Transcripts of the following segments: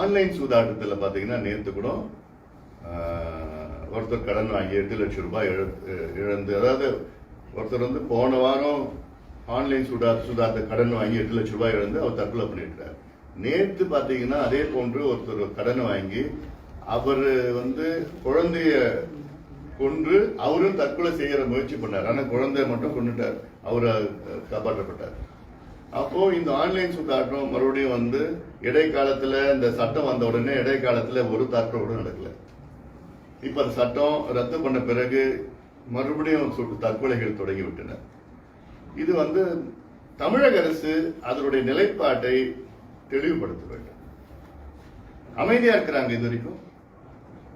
Online சூதாட்டத்தில் பார்த்தீங்கன்னா நேற்று கூட ஒருத்தர் கடன் வாங்கி எட்டு லட்சம் ரூபாய் இழந்து அதாவது ஒருத்தர் வந்து போன வாரம் ஆன்லைன் சூடா சூதாட்ட கடன் வாங்கி எட்டு லட்சம் ரூபாய் இழந்து அவர் தற்கொலை பண்ணிட்டார். நேற்று பார்த்தீங்கன்னா அதே போன்று ஒருத்தர் கடன் வாங்கி அவர் வந்து குழந்தைய கொன்று அவரும் தற்கொலை செய்யற முயற்சி பண்ணார். ஆனால் குழந்தைய மட்டும் கொண்டுட்டார் அவர் காப்பாற்றப்பட்டார். அப்போ இந்த ஆன்லைன் சூதாட்டம் மறுபடியும் வந்து இடைக்காலத்துல இந்த சட்டம் வந்த உடனே இடைக்காலத்துல ஒரு தற்கொலை கூட நடக்கல. இப்ப அந்த சட்டம் ரத்து பண்ண பிறகு மறுபடியும் சு- தற்கொலைகள் தொடங்கிவிட்டன. இது வந்து தமிழக அரசு அதனுடைய நிலைப்பாட்டை தெளிவுபடுத்த வேண்டும். அமைதியா இருக்கிறாங்க இது வரைக்கும்.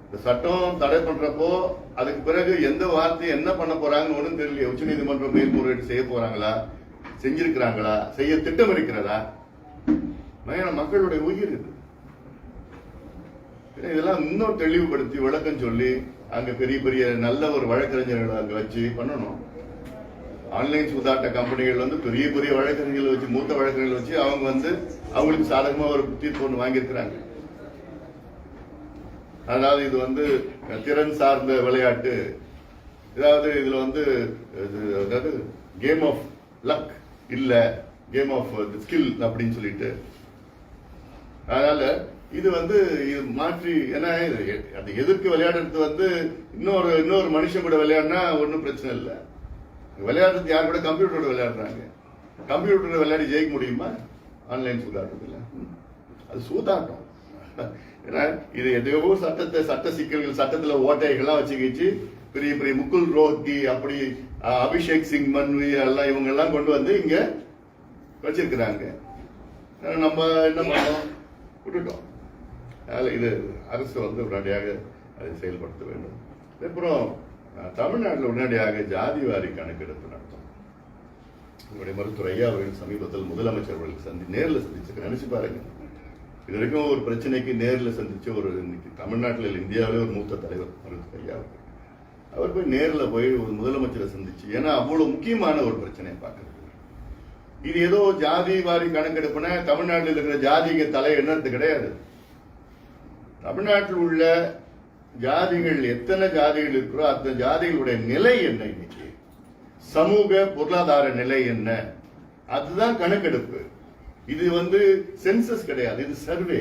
இந்த சட்டம் தடை பண்றப்போ அதுக்கு பிறகு எந்த வார்த்தை என்ன பண்ண போறாங்கன்னு ஒன்றும் தெரியல உச்சநீதிமன்றம் மேல்முறையீடு செய்ய போறாங்களா? செஞ்சிருக்கிறாங்களா? செய்ய திட்டம் இருக்கிறதா? ஏன்னா மக்களுடைய உயிர் இது. இதெல்லாம் இன்னும் தெளிவுபடுத்தி விளக்கம் சொல்லி அங்க பெரிய பெரிய நல்ல ஒரு வழக்கறிஞர்களை அங்க வச்சு பண்ணணும். ஆன்லைன் சூதாட்ட கம்பெனிகள் வந்து பெரிய பெரிய வழக்கறிஞர்களை வச்சு மூத்த வழக்கறிஞர்களை வச்சு அவங்க வந்து அவங்களுக்கு சாதகமா ஒரு தீர்ப்பு ஒன்று வாங்கியிருக்கிறாங்க. அதாவது இது வந்து திறன் சார்ந்த விளையாட்டு. ஏதாவது இதுல வந்து இது அதாவது கேம் ஆஃப் லக் இல்லை கேம் ஆஃப் ஸ்கில் அப்படின்னு சொல்லிட்டு. அதனால இது வந்து இது மாற்றி ஏன்னா இது எ- அது எதிர்க்கு விளையாடுறது வந்து இன்னொரு இன்னொரு மனுஷன் கூட விளையாடினா ஒன்றும் பிரச்சனை இல்லை. விளையாடுறது யார் கூட? கம்ப்யூட்டரோட விளையாடுறாங்க. கம்ப்யூட்டரோட விளையாடி ஜெயிக்க முடியுமா? ஆன்லைன் சூதாட்டத்தில். அது சூதாட்டம். ஏன்னா இது எதையோ சட்டத்தை சட்ட சிக்கல்கள் சட்டத்தில் ஓட்டைகள்லாம் வச்சுக்கிச்சு. பெரிய பெரிய முகுல் ரோஹி அப்படி அபிஷேக் சிங் மன்வி எல்லாம் இவங்க எல்லாம் கொண்டு வந்து இங்க வச்சிருக்கிறாங்க. நம்ம என்ன பண்ணோம்? விட்டுட்டோம். அதனால இது அரசு வந்து உடனடியாக அதை செயல்படுத்த வேண்டும். அப்புறம் தமிழ்நாட்டில் உடனடியாக ஜாதி வாரி கணக்கெடுப்பு நடத்தும் உங்களுடைய மருத்துவர் ஐயா அவர்கள் சமீபத்தில் முதலமைச்சர் அவர்களுக்கு சந்தி நேரில் சந்திச்சு நினைச்சு பாருங்க. இது வரைக்கும் ஒரு பிரச்சனைக்கு நேரில் சந்திச்ச ஒரு இன்னைக்கு தமிழ்நாட்டில் இந்தியாவிலே ஒரு மூத்த தலைவர் மருத்துவர் ஐயா அவர்கள். அவர் போய் நேரில் போய் ஒரு முதலமைச்சரை சந்திச்சு. ஏன்னா அவ்வளோ முக்கியமான ஒரு பிரச்சனையை பார்க்குறது இது ஏதோ ஜாதி வாரி கணக்கெடுப்புனா தமிழ்நாட்டில் இருக்கிற ஜாதிக தலை என்னது கிடையாது. தமிழ்நாட்டில் உள்ள ஜாதிகள் எத்தனை ஜாதிகள் இருக்கிறோ அத்தனை ஜாதிகளுடைய நிலை என்ன இன்னைக்கு? சமூக பொருளாதார நிலை என்ன? அதுதான் கணக்கெடுப்பு. இது வந்து சென்சஸ் கிடையாது. இது சர்வே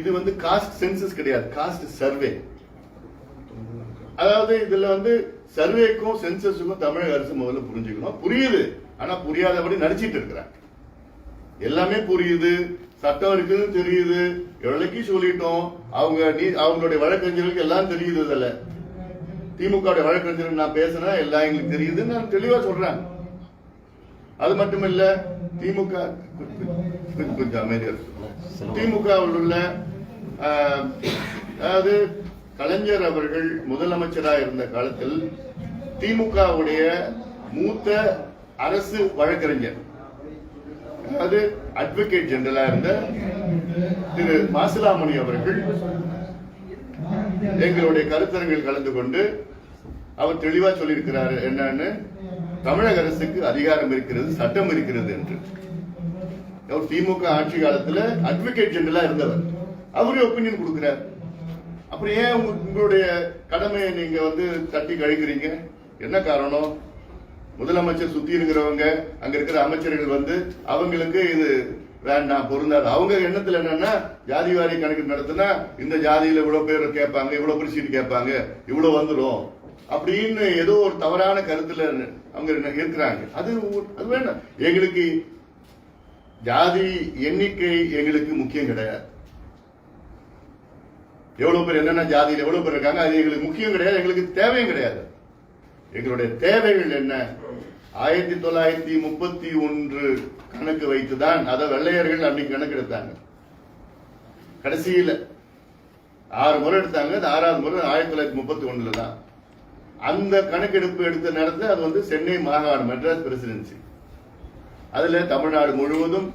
இது வந்து காஸ்ட் சென்சஸ் கிடையாது. காஸ்ட் சர்வே அதாவது இதுல வந்து சர்வேக்கும் சென்சஸுக்கும் தமிழக அரசு முதல்ல புரிஞ்சுக்கணும். புரியுது. ஆனா புரியாதபடி நடிச்சிட்டு இருக்கிறாங்க. எல்லாமே புரியுது. சட்டம் இருக்குன்னு தெரியுது. எவ்வளவுக்கு சொல்லிட்டோம். அவங்க நீ அவங்களுடைய வழக்கறிஞர்களுக்கு எல்லாம் தெரியுது இதுல. திமுக வழக்கறிஞர்கள் நான் பேசுனா எல்லாம் எங்களுக்கு தெரியுதுன்னு நான் தெளிவா சொல்றேன் அது மட்டும் இல்ல திமுக கொஞ்சம் அமைதியா திமுக உள்ள அதாவது கலைஞர் அவர்கள் முதலமைச்சராக இருந்த காலத்தில் திமுகவுடைய மூத்த அரசு வழக்கறிஞர். அதாவது அட்வொகேட் ஜெனரலா இருந்த திரு மாசிலாமணி அவர்கள். எங்களுடைய கருத்தரங்கில் கலந்து கொண்டு அவர் தெளிவா சொல்லியிருக்கிறாரு என்னன்னு? தமிழக அரசுக்கு அதிகாரம் இருக்கிறது சட்டம் இருக்கிறது என்று. அவர் திமுக ஆட்சி காலத்துல அட்வொகேட் ஜெனரலா இருந்தவர். அவரே ஒப்பீனியன் கொடுக்கிறார். அப்புறம் ஏன் உங்களுடைய கடமையை நீங்க வந்து தட்டி கழிக்கிறீங்க. என்ன காரணம்? முதலமைச்சர் சுத்தி இருக்கிறவங்க அங்க இருக்கிற அமைச்சர்கள் வந்து அவங்களுக்கு இது வேண்டாம் பொருந்தாது. அவங்க எண்ணத்துல என்னன்னா ஜாதி வாரி கணக்கு நடத்தினா இந்த ஜாதியில இவ்வளவு பேர் கேட்பாங்க இவ்வளவு பிரிச்சுட்டு கேட்பாங்க இவ்வளவு வந்துடும். அப்படின்னு ஏதோ ஒரு தவறான கருத்துல அவங்க இருக்கிறாங்க. அது அது வேண்டாம். எங்களுக்கு ஜாதி எண்ணிக்கை எங்களுக்கு முக்கியம் கிடையாது. எவ்வளவு பேர் என்னென்ன ஜாதியில் எவ்வளவு பேர் இருக்காங்க அது எங்களுக்கு முக்கியம் கிடையாது எங்களுக்கு தேவையும் கிடையாது. எங்களுடைய தேவைகள் என்ன? ஆயிரத்தி தொள்ளாயிரத்தி முப்பத்தி ஒன்று கணக்கு வைத்துதான் அதை வெள்ளையர்கள் அன்னைக்கு கணக்கு எடுத்தாங்க. கடைசியில் ஆறு முறை எடுத்தாங்க அது ஆறாவது முறை ஆயிரத்தி தொள்ளாயிரத்தி முப்பத்தி ஒண்ணுல தான். அந்த கணக்கெடுப்பு எடுத்து நடந்து அது வந்து சென்னை மாகாணம் மெட்ராஸ் பிரசிடென்சி. அதுல தமிழ்நாடு முழுவதும்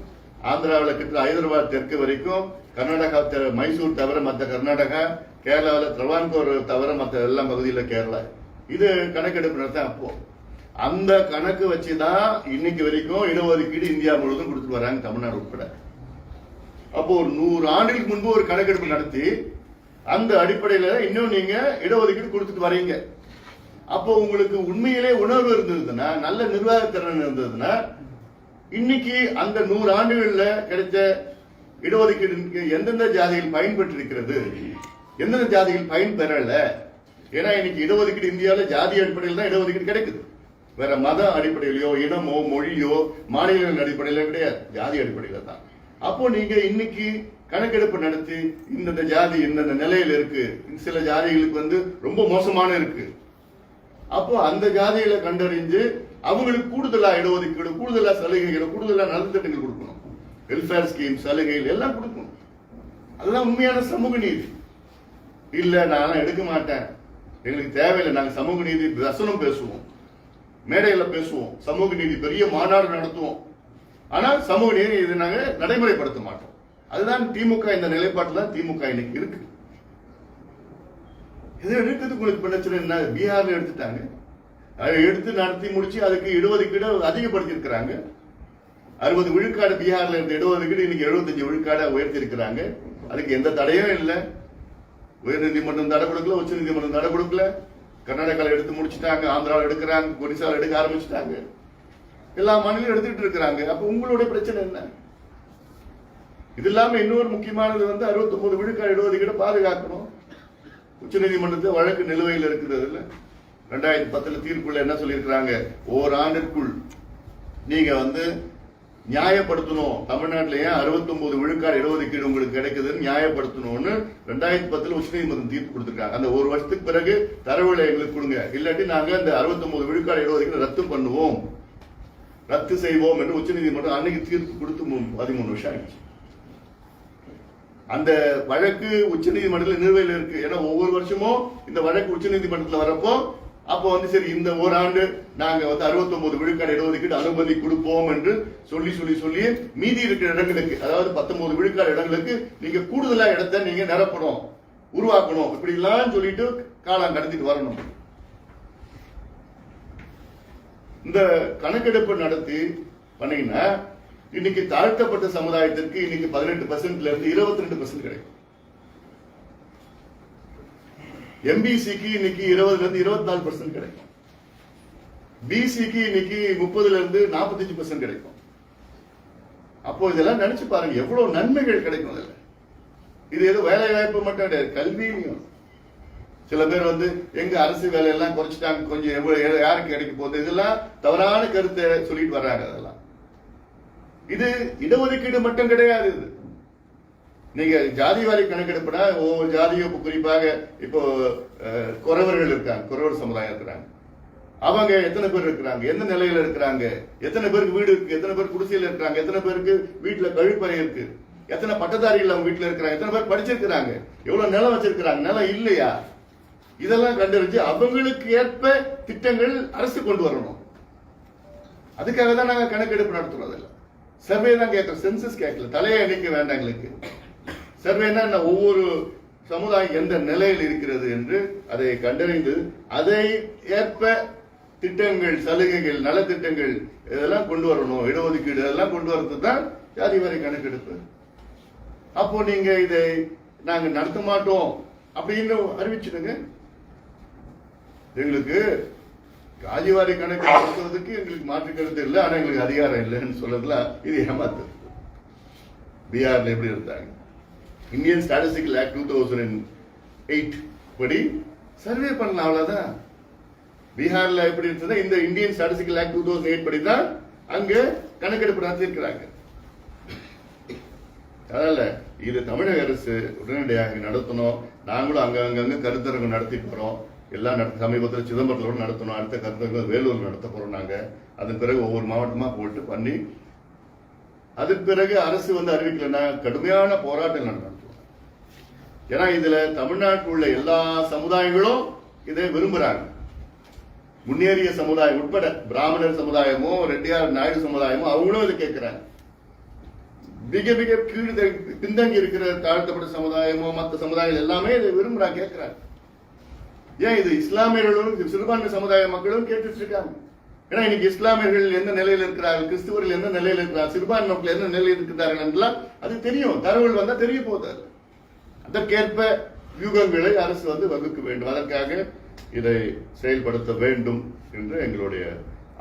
ஆந்திராவில் கிட்ட ஹைதராபாத் தெற்கு வரைக்கும் கர்நாடகா மைசூர் தவிர மற்ற கர்நாடகா கேரளாவில் திருவான்கூர் தவிர மற்ற எல்லா பகுதியில் கேரளா. இது கணக்கெடுப்பு நடத்த அப்போ. அந்த கணக்கு வச்சு தான் இன்னைக்கு வரைக்கும் இடஒதுக்கீடு இந்தியா முழுவதும் கொடுத்துட்டு வராங்க தமிழ்நாடு உட்பட. அப்போ ஒரு நூறு ஆண்டுகளுக்கு முன்பு ஒரு கணக்கெடுப்பு நடத்தி அந்த அடிப்படையில் இன்னும் நீங்க இடஒதுக்கீடு கொடுத்துட்டு வரீங்க. அப்போ உங்களுக்கு உண்மையிலே உணர்வு இருந்ததுன்னா நல்ல நிர்வாகத்திறன் இருந்ததுன்னா இன்னைக்கு அந்த நூறு ஆண்டுகள்ல கிடைச்ச இடஒதுக்கீடு எந்தெந்த ஜாதியில் பயன்பெற்று இருக்கிறது எந்தெந்த ஜாதியில் பயன் பெறல? ஏன்னா இன்னைக்கு இடஒதுக்கீடு இந்தியாவில் ஜாதி அடிப்படையில் தான் இடஒதுக்கீடு கிடைக்குது. வேற மத அடிப்படையிலயோ இனமோ மொழியோ மாநிலங்களின் அடிப்படையில கிடையாது. ஜாதி அடிப்படையில தான். அப்போ நீங்க இன்னைக்கு கணக்கெடுப்பு நடத்தி இந்தந்த ஜாதி இந்தந்த நிலையில இருக்கு. சில ஜாதிகளுக்கு வந்து ரொம்ப மோசமான இருக்கு. அப்போ அந்த ஜாதிகளை கண்டறிஞ்சு அவங்களுக்கு கூடுதலா இடஒதுக்கீடு கூடுதலா சலுகைகளை கூடுதலா நலத்திட்டங்கள் கொடுக்கணும். வெல்ஃபேர் ஸ்கீம் சலுகைகள் எல்லாம் கொடுக்கணும். அதுதான் உண்மையான சமூக நீதி. இல்ல நான் எடுக்க மாட்டேன். எங்களுக்கு தேவையில்லை. நாங்க சமூக நீதி வசனம் பேசுவோம். மேடையில பேசுவோம். சமூக நீதி பெரிய மாநாடு நடத்துவோம். ஆனால் சமூக நீதி இதை நாங்க நடைமுறைப்படுத்த மாட்டோம். அதுதான் திமுக இந்த நிலைப்பாட்டில் தான் திமுக இன்னைக்கு இருக்கு. இதை எடுக்கிறதுக்கு உங்களுக்கு பிரச்சனை என்ன பீகார்ல எடுத்துட்டாங்க. அதை எடுத்து நடத்தி முடிச்சு அதுக்கு இடஒதுக்கீடு அதிகப்படுத்தியிருக்கிறாங்க. அறுபது விழுக்காடு பீகார்ல இருந்த இடஒதுக்கீடு இன்னைக்கு எழுபத்தஞ்சு விழுக்காடை உயர்த்தி இருக்கிறாங்க அதுக்கு எந்த தடையும் இல்லை. உயர்நீதிமன்றம் தடை கொடுக்கல உச்ச நீதிமன்றம் தடை கொடுக்கல. கர்நாடகாவில் எடுத்து முடிச்சிட்டாங்க ஆந்திராவில் எடுக்கிறாங்க ஒடிசாவில் எடுக்க ஆரம்பிச்சிட்டாங்க. எல்லா மாநிலம் எடுத்துட்டு இருக்கிறாங்க. அப்ப உங்களுடைய பிரச்சனை என்ன? இது இல்லாம இன்னொரு முக்கியமானது வந்து 69 விழுக்காடு இடஒதுக்கீடு பாதுகாக்கணும். உச்சநீதிமன்றத்தில் வழக்கு நிலுவையில் இருக்கிறது இல்லை ரெண்டாயிரத்தி பத்தில் தீர்ப்புல என்ன சொல்லியிருக்கிறாங்க? ஓராண்டிற்குள் நீங்க வந்து நியாயப்படுத்தணும். தமிழ்நாட்டில ஏன் 69 விழுக்காடு இடஒதுக்கீடு உங்களுக்கு கிடைக்குதுன்னு நியாயப்படுத்தணும்னு ரெண்டாயிரத்தி பத்தில் உச்சநீதிமன்றம் தீர்ப்பு கொடுத்துருக்காங்க. அந்த ஒரு வருஷத்துக்கு பிறகு தரவுகளை எங்களுக்கு கொடுங்க. இல்லாட்டி நாங்கள் அந்த 69 விழுக்காடு இடஒதுக்கீடு ரத்து பண்ணுவோம். ரத்து செய்வோம் என்று உச்சநீதிமன்றம் அன்னைக்கு தீர்ப்பு கொடுத்து பதிமூணு வருஷம் ஆயிடுச்சு. அந்த வழக்கு உச்சநீதிமன்றத்தில் நிலுவையில் இருக்கு. ஏன்னா ஒவ்வொரு வருஷமும் இந்த வழக்கு உச்சநீதிமன்றத்தில் வரப்போ அப்போ வந்து சரி இந்த ஓராண்டு நாங்க வந்து 69 விழுக்காடு இடஒதுக்கீடு அனுமதி கொடுப்போம் என்று சொல்லி சொல்லி சொல்லி மீதி இருக்கிற இடங்களுக்கு அதாவது 19 விழுக்காடு இடங்களுக்கு நீங்க கூடுதலா இடத்த நீங்க நிரப்பணும் உருவாக்கணும். இப்படி எல்லாம் சொல்லிட்டு காலம் கடத்திட்டு வரணும். இந்த கணக்கெடுப்பு நடத்தி பண்ணீங்கன்னா இன்னைக்கு தாழ்த்தப்பட்ட சமுதாயத்திற்கு இன்னைக்கு பதினெட்டு பர்சன்ட்ல இருந்து இருபத்தி ரெண்டு பர்சன்ட் கிடைக்கும் எம்பிசிக்கு இன்னைக்கு இருபதுல இருந்து இருபத்தி நாலு பர்சன்ட் கிடைக்கும். பிசிக்கு இன்னைக்கு முப்பதுல இருந்து நாற்பத்தஞ்சு பர்சன்ட் கிடைக்கும். அப்போ இதெல்லாம் நினைச்சு பாருங்க எவ்வளவு நன்மைகள் கிடைக்கும் அதுல. இது ஏதோ வேலை வாய்ப்பு மட்டும் கிடையாது கல்வியும் சில பேர் வந்து எங்க அரசு வேலையெல்லாம் குறைச்சிட்டாங்க கொஞ்சம் எவ்வளவு யாருக்கு கிடைக்க போகுது? இதெல்லாம் தவறான கருத்தை சொல்லிட்டு வர்றாங்க அதெல்லாம். இது இடஒதுக்கீடு மட்டும் கிடையாது இது. நீங்க ஜாதி வாரி கணக்கெடுப்புனா ஒவ்வொரு ஜாதியும் குறிப்பாக இப்போ குறவர்கள் இருக்காங்க குறவர் சமுதாயம் இருக்கிறாங்க. அவங்க எத்தனை பேர் இருக்கிறாங்க? எந்த நிலையில இருக்கிறாங்க? எத்தனை பேருக்கு வீடு இருக்கு? எத்தனை பேர் குடிசையில இருக்கிறாங்க? எத்தனை பேருக்கு வீட்டுல கழிப்பறை இருக்கு? எத்தனை பட்டதாரிகள் அவங்க வீட்டுல இருக்கிறாங்க? எத்தனை பேர் படிச்சிருக்கிறாங்க? எவ்வளவு நிலம் வச்சிருக்கிறாங்க? நிலம் இல்லையா? இதெல்லாம் கண்டறிஞ்சு அவங்களுக்கு ஏற்ப திட்டங்கள் அரசு கொண்டு வரணும். அதுக்காக தான் நாங்க கணக்கெடுப்பு நடத்துறோம் அதில். சர்வே தான் கேட்கறோம் சென்சஸ் கேட்கல தலையை அடிக்க வேண்டாம் எங்களுக்கு. சர்வேனா என்ன ஒவ்வொரு சமுதாயம் எந்த நிலையில் இருக்கிறது என்று அதை கண்டறிந்து அதை ஏற்ப திட்டங்கள் சலுகைகள் நலத்திட்டங்கள் இதெல்லாம் கொண்டு வரணும் இடஒதுக்கீடு இதெல்லாம் கொண்டு வரது தான் ஜாதி வரை கணக்கெடுப்பு. அப்போ நீங்க இதை நாங்க நடத்த மாட்டோம் அப்படின்னு அறிவிச்சிடுங்க. எங்களுக்கு காஜிவாரி கணக்கு நடத்துறதுக்கு எங்களுக்கு மாற்று கருத்து இல்லை ஆனால் எங்களுக்கு அதிகாரம் இல்லைன்னு சொல்றதுல இது ஏமாத்து. பீகார்ல எப்படி இருந்தாங்க? Indian statistical act two thousand eight படி சர்வே பண்ணலாம் அவ்வளவுதான். பீகார்ல எப்படி இருந்தது இந்த Indian statistical act two thousand eight படி தான் அங்கே கணக்கெடுப்பு நடத்தியிருக்கிறாங்க. அதனால இது தமிழக அரசு உடனடியாக நடத்தணும். நாங்களும் அங்க அங்கங்க கருத்தரங்கு நடத்திட்டு போறோம் எல்லாம் நடத்த சமீபத்தில் சிதம்பரத்தில் கூட நடத்தணும் அடுத்த கருத்தரங்கு வேலூர் நடத்த போறோம் நாங்கள் அதன் பிறகு ஒவ்வொரு மாவட்டமாக போட்டு பண்ணி அதுக்கு பிறகு அரசு வந்து அறிவிக்கலைன்னா கடுமையான போராட்டம் நடத்துவோம் ஏன்னா இதுல தமிழ்நாட்டில் உள்ள எல்லா சமுதாயங்களும் இதை விரும்புறாங்க. முன்னேறிய சமுதாயம் உட்பட பிராமணர் சமுதாயமோ ரெட்டியார் நாயுடு சமுதாயமோ அவங்களும் இதை கேட்கிறாங்க மிக மிக கீழ் பின்தங்கி இருக்கிற தாழ்த்தப்பட்ட சமுதாயமோ மற்ற சமுதாயங்கள் எல்லாமே இதை விரும்புறாங்க கேட்கிறாங்க ஏன் இது இஸ்லாமியர்களும் சிறுபான்மை சமுதாய மக்களும் கேட்டுட்டு இருக்காங்க ஏன்னா இன்னைக்கு இஸ்லாமியர்கள் எந்த நிலையில் இருக்கிறார்கள் கிறிஸ்துவர்கள் எந்த நிலையில் இருக்கிறார் சிறுபான்மை மக்கள் எந்த நிலையில் இருக்கிறார்கள் என்றெல்லாம் அது தெரியும். தரவுகள் வந்தால் தெரிய போகுது அதற்கேற்ப யூகங்களை அரசு வந்து வகுக்க வேண்டும். அதற்காக இதை செயல்படுத்த வேண்டும் என்று எங்களுடைய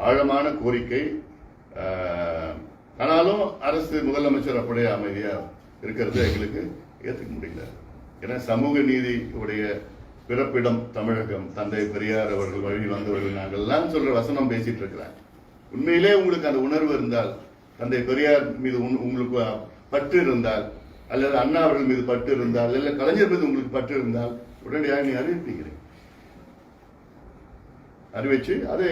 ஆழமான கோரிக்கை. ஆனாலும் அரசு முதலமைச்சர் அப்படியே அமைதியா இருக்கிறது எங்களுக்கு ஏற்றுக்க முடியல. ஏன்னா சமூக நீதி உடைய பிறப்பிடம் தமிழகம். தந்தை பெரியார் அவர்கள் வழி வந்தவர்கள் நாங்கள் சொல்ற வசனம் பேசிட்டு இருக்கிறாங்க. உண்மையிலே உங்களுக்கு அந்த உணர்வு இருந்தால் தந்தை பெரியார் மீது உங்களுக்கு பற்று இருந்தால் அல்லது அண்ணா அவர்கள் மீது பற்று இருந்தால் இல்ல கலைஞர் மீது உங்களுக்கு பற்று இருந்தால் உடனடியாக நீ அறிவிப்பீங்க அறிவிச்சு அதை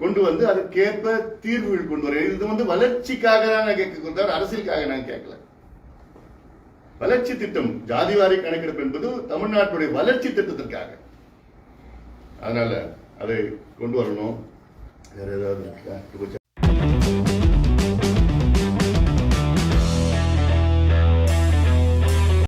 கொண்டு வந்து அதற்கேற்ப தீர்வுகள் கொண்டு வர. இது வந்து வளர்ச்சிக்காக தான் நான் கேட்க அரசியலுக்காக நான் கேட்கல. வளர்ச்சி திட்டம் ஜாதிவாரி கணக்கெடுப்பு என்பது தமிழ்நாட்டுடைய வளர்ச்சி திட்டத்திற்காக அதனால அதை கொண்டு வரணும் வேற ஏதாவது இருக்கா?